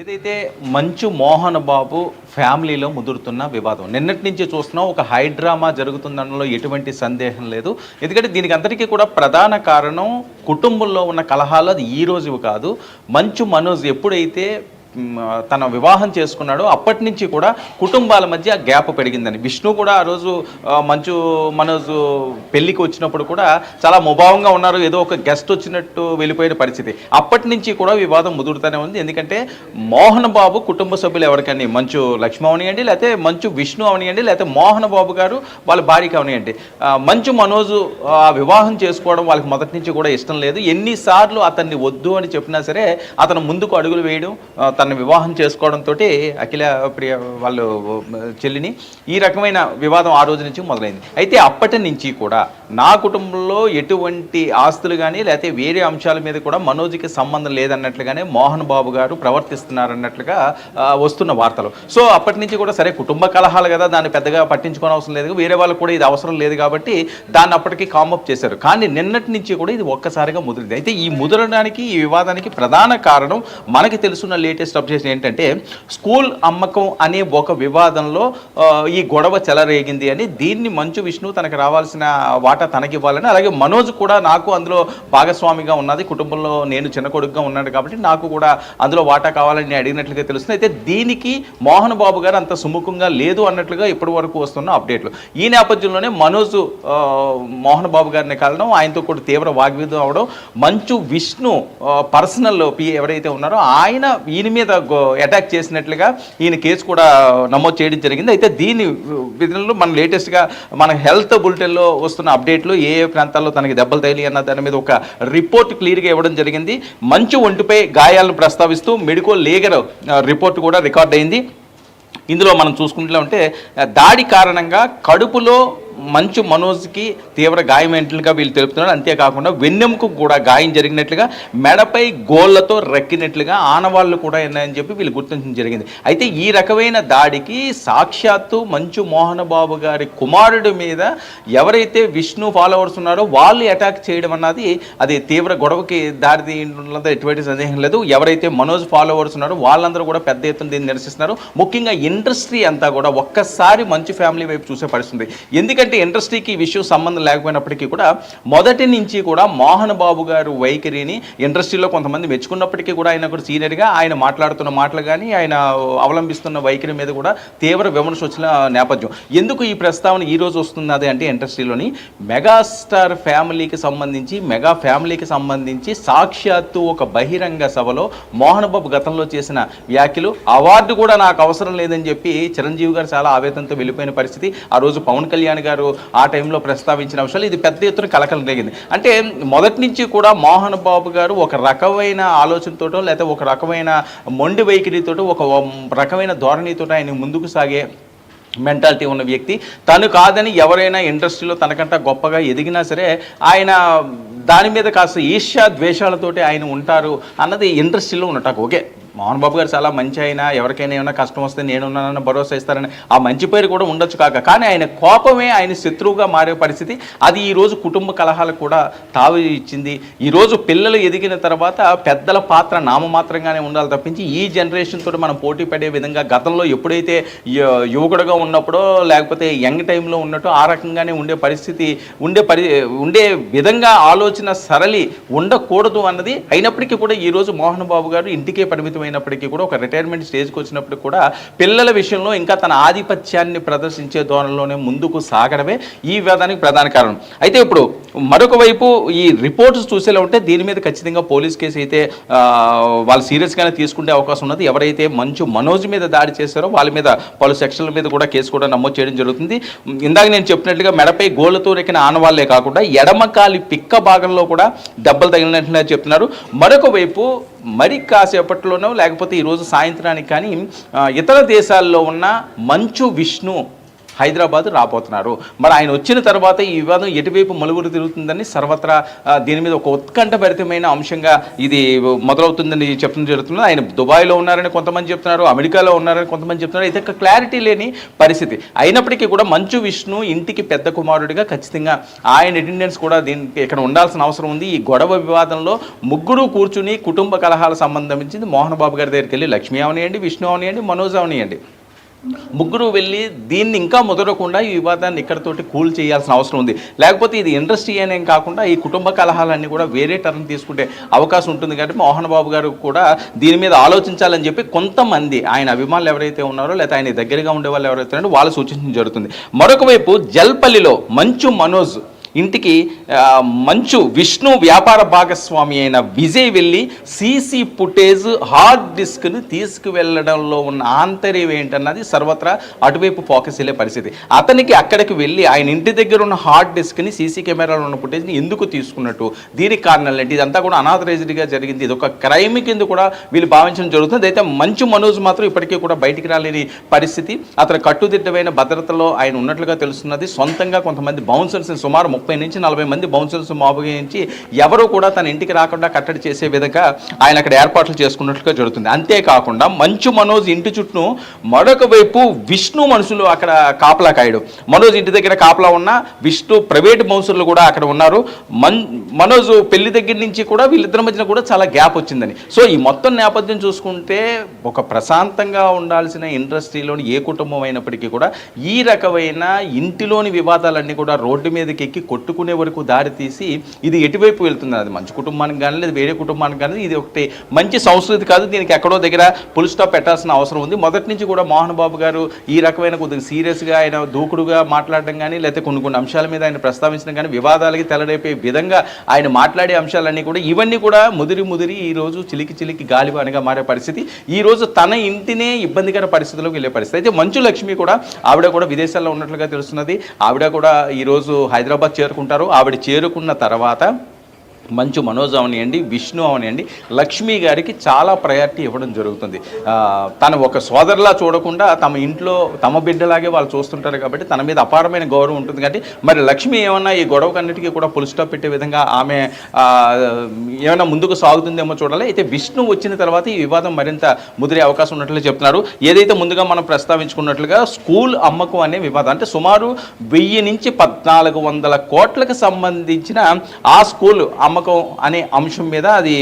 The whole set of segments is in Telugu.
ఏదైతే మంచు మోహన్ బాబు ఫ్యామిలీలో ముదురుతున్న వివాదం నిన్నటి నుంచి చూస్తున్నాం ఒక హైడ్రామా జరుగుతుందనలో ఎటువంటి సందేహం లేదు. ఎందుకంటే దీనికి అందరికీ కూడా ప్రధాన కారణం కుటుంబంలో ఉన్న కలహాలు అది ఈ రోజు కాదు. మంచు మనోజ్ ఎప్పుడైతే తన వివాహం చేసుకున్నాడో. అప్పటి నుంచి కూడా కుటుంబాల మధ్య గ్యాప్ పెరిగిందని. విష్ణు కూడా ఆ రోజు మంచు మనోజ్ పెళ్ళికి వచ్చినప్పుడు కూడా చాలా ముభావంగా ఉన్నారు. ఏదో ఒక గెస్ట్ వచ్చినట్టు వెళ్ళిపోయిన పరిస్థితి. అప్పటి నుంచి కూడా వివాదం ముదురుతూనే ఉంది. ఎందుకంటే మోహన్ బాబు కుటుంబ సభ్యులు ఎవరికని మంచు లక్ష్మి అవనియండి లేకపోతే మంచు విష్ణు అవనియండి లేకపోతే మోహన్ బాబు గారు వాళ్ళ భార్యకి అవనియండి. మంచు మనోజు ఆ వివాహం చేసుకోవడం వాళ్ళకి మొదటి నుంచి కూడా ఇష్టం లేదు. ఎన్నిసార్లు అతన్ని వద్దు అని చెప్పినా సరే అతను ముందుకు అడుగులు వేయడం తన తన వివాహం చేసుకోవడంతో అఖిల ప్రియ వాళ్ళు చెల్లిని ఈ రకమైన వివాదం ఆ రోజు నుంచి మొదలైంది. అయితే అప్పటి నుంచి కూడా నా కుటుంబంలో ఎటువంటి ఆస్తులు కానీ లేకపోతే వేరే అంశాల మీద కూడా మనోజ్కి సంబంధం లేదన్నట్లుగానే మోహన్ బాబు గారు ప్రవర్తిస్తున్నారన్నట్లుగా వస్తున్న వార్తలు. సో అప్పటి నుంచి కూడా సరే కుటుంబ కలహాలు కదా దాన్ని పెద్దగా పట్టించుకోని అవసరం లేదు. వేరే వాళ్ళకు కూడా ఇది అవసరం లేదు కాబట్టి దాన్ని అప్పటికి కామప్ చేశారు. కానీ నిన్నటి నుంచి కూడా ఇది ఒక్కసారిగా ముదిరింది. అయితే ఈ ముదరడానికి ఈ వివాదానికి ప్రధాన కారణం మనకి తెలుసున్న లేటెస్ట్ అప్డేషన్ ఏంటంటే స్కూల్ అమ్మకం అనే ఒక వివాదంలో ఈ గొడవ చెలరేగింది అని దీన్ని మంచు విష్ణు తనకు రావాల్సిన వాటా తనకివ్వాలని అలాగే మనోజ్ కూడా నాకు అందులో భాగస్వామిగా ఉన్నది కుటుంబంలో నేను చిన్న కొడుకుగా ఉన్నాడు కాబట్టి నాకు కూడా అందులో వాటా కావాలని నేను అడిగినట్లుగా తెలుస్తుంది. అయితే దీనికి మోహన్ బాబు గారు అంత సుముఖంగా లేదు అన్నట్లుగా ఇప్పటి వరకు వస్తున్న అప్డేట్లు. ఈ నేపథ్యంలోనే మనోజ్ మోహన్ బాబు గారిని కలడం ఆయనతో కూడా తీవ్ర వాగ్విధం అవడం మంచు విష్ణు పర్సనల్ పి ఎవరైతే ఉన్నారో ఆయన ఈయన మీద అటాక్ చేసినట్లుగా ఈయన కేసు కూడా నమోదు చేయడం జరిగింది. అయితే దీని విధంలో మన లేటెస్ట్గా మన హెల్త్ బులెటిన్లో వస్తున్న అప్డేట్లు ఏ ఏ ప్రాంతాల్లో తనకి దెబ్బలు తగిలి అన్న దాని మీద ఒక రిపోర్ట్ క్లియర్గా ఇవ్వడం జరిగింది. మంచు ఒంటిపై గాయాలను ప్రస్తావిస్తూ మెడికల్ లీగర్ రిపోర్ట్ కూడా రికార్డ్ అయింది. ఇందులో మనం చూసుకుంటూ ఉంటే దాడి కారణంగా కడుపులో మంచు మనోజ్కి తీవ్ర గాయమైనట్లుగా వీళ్ళు తెలుపుతున్నారు. అంతేకాకుండా వెన్నెముకు కూడా గాయం జరిగినట్లుగా మెడపై గోళ్ళతో రెక్కినట్లుగా ఆనవాళ్ళు కూడా ఉన్నాయని చెప్పి వీళ్ళు గుర్తించడం జరిగింది. అయితే ఈ రకమైన దాడికి సాక్షాత్తు మంచు మోహన్ బాబు గారి కుమారుడి మీద ఎవరైతే విష్ణు ఫాలోవర్స్ ఉన్నారో వాళ్ళు అటాక్ చేయడం అన్నది అది తీవ్ర గొడవకి దారి ఎటువంటి సందేహం లేదు. ఎవరైతే మనోజ్ ఫాలోవర్స్ ఉన్నారో వాళ్ళందరూ కూడా పెద్ద ఎత్తున దీన్ని నిరసిస్తున్నారు. ముఖ్యంగా ఇండస్ట్రీ అంతా కూడా ఒక్కసారి మంచు ఫ్యామిలీ వైపు చూసే పరిస్థితుంది ఎందుకంటే ఇండస్ట్రీకి ఈ విషయం సంబంధం లేకపోయినప్పటికీ కూడా మొదటి నుంచి కూడా మోహన్ బాబు గారు వైఖరిని ఇండస్ట్రీలో కొంతమంది మెచ్చుకున్నప్పటికీ కూడా ఆయన కూడా సీనియర్గా ఆయన మాట్లాడుతున్న మాటలు కానీ ఆయన అవలంబిస్తున్న వైఖరి మీద కూడా తీవ్ర విమర్శ వచ్చిన నేపథ్యం. ఎందుకు ఈ ప్రస్తావన ఈ రోజు వస్తున్నది అంటే ఇండస్ట్రీలోని మెగాస్టార్ ఫ్యామిలీకి సంబంధించి మెగా ఫ్యామిలీకి సంబంధించి సాక్షాత్తు ఒక బహిరంగ సభలో మోహన్ బాబు గతంలో చేసిన వ్యాఖ్యలు అవార్డు కూడా నాకు అవసరం లేదని చెప్పి చిరంజీవి గారు చాలా ఆవేదనతో వెళ్ళిపోయిన పరిస్థితి. ఆ రోజు పవన్ కళ్యాణ్ గారు ఆ టైంలో ప్రస్తావించిన అంశాలు ఇది పెద్ద ఎత్తున కలకలం రేగింది. అంటే మొదటి నుంచి కూడా మోహన్ బాబు గారు ఒక రకమైన ఆలోచనతోటో లేకపోతే ఒక రకమైన మొండి వైఖరితోటో ఒక రకమైన ధోరణితో ఆయన ముందుకు సాగే మెంటాలిటీ ఉన్న వ్యక్తి. తను కాదని ఎవరైనా ఇండస్ట్రీలో తనకంట గొప్పగా ఎదిగినా సరే ఆయన దాని మీద కాస్త ఈర్ష్యా ద్వేషాలతోటి ఆయన ఉంటారు అన్నది ఇండస్ట్రీలో ఉన్నట్టు ఓకే. మోహన్ బాబు గారు చాలా మంచి అయినా ఎవరికైనా ఏమైనా కష్టం వస్తే నేనున్నానని భరోసా ఇస్తారని ఆ మంచి పేరు కూడా ఉండొచ్చు కాక. కానీ ఆయన కోపమే ఆయన శత్రువుగా మారే పరిస్థితి. అది ఈరోజు కుటుంబ కలహాలు కూడా తావి ఇచ్చింది. ఈరోజు పిల్లలు ఎదిగిన తర్వాత పెద్దల పాత్ర నామమాత్రంగానే ఉండాలి తప్పించి ఈ జనరేషన్ తోటి మనం పోటీ పడే విధంగా గతంలో ఎప్పుడైతే యువకుడుగా ఉన్నప్పుడో లేకపోతే యంగ్ టైంలో ఉన్నట్టు ఆ రకంగానే ఉండే పరిస్థితి ఉండే పరి ఉండే విధంగా ఆలోచన సరళి ఉండకూడదు అన్నది అయినప్పటికీ కూడా ఈ రోజు మోహన్ బాబు గారు ఇంటికే అయినప్పటికీ కూడా ఒక రిటైర్మెంట్ స్టేజ్కి వచ్చినప్పుడు కూడా పిల్లల విషయంలో ఇంకా తన ఆధిపత్యాన్ని ప్రదర్శించే ధోరణిలోనే ముందుకు సాగడమే ఈ వివాదానికి ప్రధాన కారణం. అయితే ఇప్పుడు మరొక వైపు ఈ రిపోర్ట్స్ చూసేలా ఉంటే దీని మీద ఖచ్చితంగా పోలీస్ కేసు అయితే వాళ్ళు సీరియస్గానే తీసుకునే అవకాశం ఉన్నది. ఎవరైతే మంచు మనోజ్ మీద దాడి చేశారో వాళ్ళ మీద పలు సెక్షన్ల మీద కూడా కేసు కూడా నమోదు చేయడం జరుగుతుంది. ఇందాక నేను చెప్పినట్లుగా మెడపై గోళ్ళతో రెక్కిన ఆనవాళ్ళే కాకుండా ఎడమకాలి పిక్క భాగంలో కూడా దెబ్బలు తగిలినట్లుగా చెప్తున్నారు. మరొక వైపు మరి కాసేపట్లోనో లేకపోతే ఈరోజు సాయంత్రానికి కానీ ఇతర దేశాల్లో ఉన్న మంచు విష్ణు హైదరాబాద్ రాబోతున్నారు. మరి ఆయన వచ్చిన తర్వాత ఈ వివాదం ఎటువైపు మలుగురు తిరుగుతుందని సర్వత్రా దీని మీద ఒక ఉత్కంఠభరితమైన అంశంగా ఇది మొదలవుతుందని చెప్పడం జరుగుతుంది. ఆయన దుబాయ్లో ఉన్నారని కొంతమంది చెప్తున్నారు అమెరికాలో ఉన్నారని కొంతమంది చెప్తున్నారు. ఇది ఒక క్లారిటీ లేని పరిస్థితి. అయినప్పటికీ కూడా మంచు విష్ణు ఇంటికి పెద్ద కుమారుడిగా ఖచ్చితంగా ఆయన అటెండెన్స్ కూడా దీనికి ఇక్కడ ఉండాల్సిన అవసరం ఉంది. ఈ గొడవ వివాదంలో ముగ్గురు కూర్చుని కుటుంబ కలహాల సంబంధించింది మోహన్ బాబు గారి దగ్గరికి వెళ్ళి లక్ష్మీ అవనియండి విష్ణు అవనియండి మనోజ్ అవనియండి. ముగ్గురు వెళ్ళి దీన్ని ఇంకా ముదరకుండా ఈ వివాదాన్ని ఇక్కడతోటి కూల్ చేయాల్సిన అవసరం ఉంది. లేకపోతే ఇది ఇండస్ట్రీ అనేం కాకుండా ఈ కుటుంబ కలహాలన్నీ కూడా వేరే టర్న్ తీసుకుంటే అవకాశం ఉంటుంది కాబట్టి మోహన్ బాబు గారు కూడా దీని మీద ఆలోచించాలని చెప్పి కొంతమంది ఆయన అభిమానులు ఎవరైతే ఉన్నారో లేదా ఆయన దగ్గరగా ఉండే వాళ్ళు ఎవరైతే ఉన్నారో వాళ్ళు సూచించడం జరుగుతుంది. మరొక వైపు జల్పల్లిలో మంచు మనోజ్ ఇంటికి మంచు విష్ణు వ్యాపార భాగస్వామి అయిన విజయ్ వెళ్ళి సీసీ ఫుటేజ్ హార్డ్ డిస్క్ను తీసుకువెళ్ళడంలో ఉన్న ఆంతర్యం ఏంటన్నది సర్వత్రా అటువైపు ఫోకస్ వెళ్ళే పరిస్థితి. అతనికి అక్కడికి వెళ్ళి ఆయన ఇంటి దగ్గర ఉన్న హార్డ్ డిస్క్ని సీసీ కెమెరాలో ఉన్న ఫుటేజ్ని ఎందుకు తీసుకున్నట్టు? దీనికి కారణాలు ఏంటి? ఇదంతా కూడా అనాథరైజ్డ్గా జరిగింది. ఇది ఒక క్రైమ్ కింద కూడా వీళ్ళు భావించడం జరుగుతుంది. అయితే మంచు మనోజ్ మాత్రం ఇప్పటికీ కూడా బయటికి రాలేని పరిస్థితి. అతను కట్టుదిట్టమైన భద్రతలో ఆయన ఉన్నట్లుగా తెలుస్తున్నది. సొంతంగా కొంతమంది బౌన్సర్స్ సుమారు ముప్పై నుంచి నలభై మంది బౌన్సర్స్ మోపగించి ఎవరు కూడా తన ఇంటికి రాకుండా కట్టడి చేసే విధంగా ఆయన అక్కడ ఏర్పాట్లు చేసుకున్నట్లుగా జరుగుతుంది. అంతేకాకుండా మంచు మనోజ్ ఇంటి చుట్టూ మరొక వైపు విష్ణు మనుషులు అక్కడ కాపలా కాయడు. మనోజ్ ఇంటి దగ్గర కాపలా ఉన్న విష్ణు ప్రైవేట్ బౌన్సర్లు కూడా అక్కడ ఉన్నారు. మన్ మనోజ్ పెళ్ళి దగ్గర నుంచి కూడా వీళ్ళిద్దరి మధ్యన కూడా చాలా గ్యాప్ వచ్చిందని. సో ఈ మొత్తం నేపథ్యం చూసుకుంటే ఒక ప్రశాంతంగా ఉండాల్సిన ఇండస్ట్రీలోని ఏ కుటుంబం అయినప్పటికీ కూడా ఈ రకమైన ఇంటిలోని వివాదాలన్నీ కూడా రోడ్డు మీదకి ఎక్కి కొట్టుకునే వరకు దారి తీసి ఇది ఎటువైపు వెళ్తుంది అది మంచి కుటుంబానికి కానీ లేదు వేరే కుటుంబానికి కానీ ఇది ఒకటి మంచి సంస్కృతి కాదు. దీనికి ఎక్కడో దగ్గర పుల్ స్టాప్ పెట్టాల్సిన అవసరం ఉంది. మొదటి నుంచి కూడా మోహన్ బాబు గారు ఈ రకమైన కొద్దిగా సీరియస్గా ఆయన దూకుడుగా మాట్లాడడం కానీ లేకపోతే కొన్ని కొన్ని అంశాల మీద ఆయన ప్రస్తావించడం కానీ వివాదాలకి తెలడైపోయే విధంగా ఆయన మాట్లాడే అంశాలన్నీ కూడా ఇవన్నీ కూడా ముదిరి ముదిరి ఈరోజు చిలికి చిలికి గాలివానగా మారే పరిస్థితి. ఈ రోజు తన ఇంటినే ఇబ్బందికర పరిస్థితుల్లోకి వెళ్ళే పరిస్థితి. అయితే మంచు లక్ష్మి కూడా ఆవిడ కూడా విదేశాల్లో ఉన్నట్లుగా తెలుస్తున్నది. ఆవిడ కూడా ఈరోజు హైదరాబాద్ చేరుకుంటారు. ఆవిడ చేరుకున్న తర్వాత మంచు మనోజ్ అవనియండి విష్ణు అవనియండి లక్ష్మి గారికి చాలా ప్రయారిటీ ఇవ్వడం జరుగుతుంది. తను ఒక సోదరులా చూడకుండా తమ ఇంట్లో తమ బిడ్డలాగే వాళ్ళు చూస్తుంటారు కాబట్టి తన మీద అపారమైన గౌరవం ఉంటుంది కాబట్టి మరి లక్ష్మి ఏమన్నా ఈ గొడవకన్నిటికీ కూడా పుల్ స్టాప్ పెట్టే విధంగా ఆమె ఏమైనా ముందుకు సాగుతుందేమో చూడాలి. అయితే విష్ణు వచ్చిన తర్వాత ఈ వివాదం మరింత ముదిరే అవకాశం ఉన్నట్లు చెప్తున్నారు. ఏదైతే ముందుగా మనం ప్రస్తావించుకున్నట్లుగా స్కూల్ అమ్మకం అనే వివాదం అంటే సుమారు వెయ్యి నుంచి పద్నాలుగు వందల కోట్లకు సంబంధించిన ఆ స్కూల్ అమ్మకం అనే అంశం మీద అది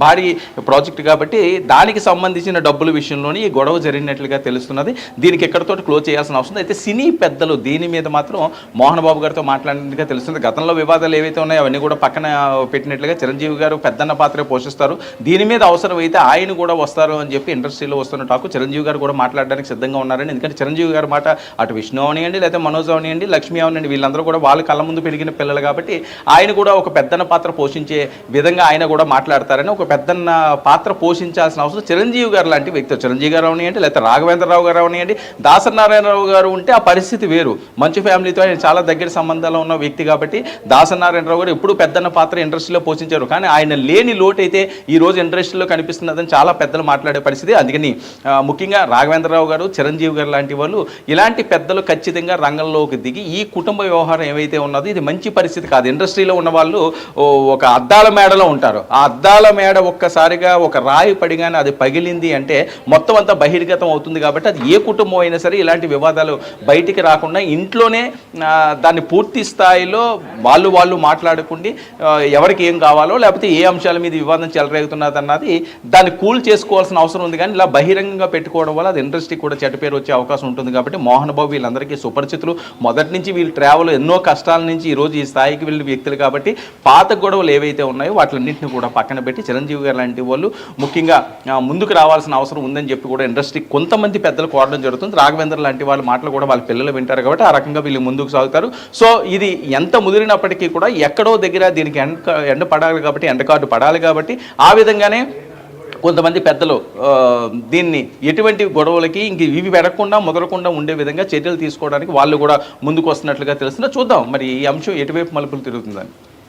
భారీ ప్రాజెక్ట్ కాబట్టి దానికి సంబంధించిన డబ్బుల విషయంలోని ఈ గొడవ జరిగినట్లుగా తెలుస్తున్నది. దీనికి ఎక్కడితో క్లోజ్ చేయాల్సిన అవసరం అయితే సినీ పెద్దలు దీని మీద మాత్రం మోహన్ బాబు గారితో మాట్లాడినట్టుగా తెలుస్తుంది గతంలో వివాదాలు ఏవైతే ఉన్నాయో అవన్నీ కూడా పక్కన పెట్టినట్లుగా చిరంజీవి గారు పెద్దన్న పాత్ర పోషిస్తారు. దీని మీద అవసరం అయితే ఆయన కూడా వస్తారు అని చెప్పి ఇండస్ట్రీలో వస్తున్న టాకు చిరంజీవి గారు కూడా మాట్లాడడానికి సిద్ధంగా ఉన్నారని. ఎందుకంటే చిరంజీవి గారి మాట అటు విష్ణు అవనియండి లేకపోతే మనోజ్ అవనియండి లక్ష్మీ అవనియండి వీళ్ళందరూ కూడా వాళ్ళ కళ్ళ ముందు పెరిగిన పిల్లలు కాబట్టి ఆయన కూడా ఒక పెద్దన్న పాత్ర పోషించే విధంగా ఆయన కూడా మాట్లాడతారని ఒక పెద్దన్న పాత్ర పోషించాల్సిన అవసరం చిరంజీవి గారు లాంటి వ్యక్తి. చిరంజీవి గారు అవనియండి లేకపోతే రాఘవేంద్రరావు గారు అవనియండి దాసనారాయణరావు గారు ఉంటే ఆ పరిస్థితి వేరు. మంచి ఫ్యామిలీతో ఆయన చాలా దగ్గర సంబంధాలు ఉన్న వ్యక్తి కాబట్టి దాసనారాయణరావు గారు ఎప్పుడు పెద్దన్న పాత్ర ఇండస్ట్రీలో పోషించారు. కానీ ఆయన లేని లోటు అయితే ఈ రోజు ఇండస్ట్రీలో కనిపిస్తున్నదని చాలా పెద్దలు మాట్లాడే పరిస్థితి. అందుకని ముఖ్యంగా రాఘవేంద్రరావు గారు చిరంజీవి గారు లాంటి వాళ్ళు ఇలాంటి పెద్దలు ఖచ్చితంగా రంగంలోకి దిగి ఈ కుటుంబ వ్యవహారం ఏవైతే ఉన్నదో ఇది మంచి పరిస్థితి కాదు. ఇండస్ట్రీలో ఉన్న వాళ్ళు ఒక అద్దాల మేడలో ఉంటారు. ఆ అద్దాల మేడ ఒక్కసారిగా ఒక రాయి పడిగానే అది పగిలింది అంటే మొత్తం అంతా బహిర్గతం అవుతుంది కాబట్టి అది ఏ కుటుంబం అయినా సరే ఇలాంటి వివాదాలు బయటికి రాకుండా ఇంట్లోనే దాన్ని పూర్తి స్థాయిలో వాళ్ళు వాళ్ళు మాట్లాడుకుండి ఎవరికి ఏం కావాలో లేకపోతే ఏ అంశాల మీద వివాదం చెలరేగుతున్నది అన్నది దాన్ని కూల్ చేసుకోవాల్సిన అవసరం ఉంది కానీ ఇలా బహిరంగంగా పెట్టుకోవడం వల్ల అది ఇండస్ట్రీ కూడా చెడ్డ పేరు వచ్చే అవకాశం ఉంటుంది కాబట్టి మోహన్ బాబు వీళ్ళందరికీ సుపరిచితులు. మొదటి నుంచి వీళ్ళు ట్రావెల్ ఎన్నో కష్టాల నుంచి ఈ రోజు ఈ స్థాయికి వెళ్ళిన వ్యక్తులు కాబట్టి పాత గొడవ గొడవలు ఏవైతే ఉన్నాయో వాటిలన్నింటిని కూడా పక్కన పెట్టి చిరంజీవి గారు లాంటి వాళ్ళు ముఖ్యంగా ముందుకు రావాల్సిన అవసరం ఉందని చెప్పి కూడా ఇండస్ట్రీ కొంతమంది పెద్దలు కోరడం జరుగుతుంది. రాఘవేంద్ర లాంటి వాళ్ళ మాటలు కూడా వాళ్ళ పిల్లలు వింటారు కాబట్టి ఆ రకంగా వీళ్ళు ముందుకు సాగుతారు. సో ఇది ఎంత ముదిరినప్పటికీ కూడా ఎక్కడో దగ్గర దీనికి ఎండ ఎండ పడాలి కాబట్టి ఎండ కార్డు పడాలి కాబట్టి ఆ విధంగానే కొంతమంది పెద్దలు దీన్ని ఎటువంటి గొడవలకి ఇంక ఇవి పెరగకుండా మొదలకుండా ఉండే విధంగా చర్యలు తీసుకోవడానికి వాళ్ళు కూడా ముందుకు వస్తున్నట్లుగా తెలుస్తుంది. చూద్దాం మరి ఈ అంశం ఎటువైపు మలుపులు తిరుగుతుందని.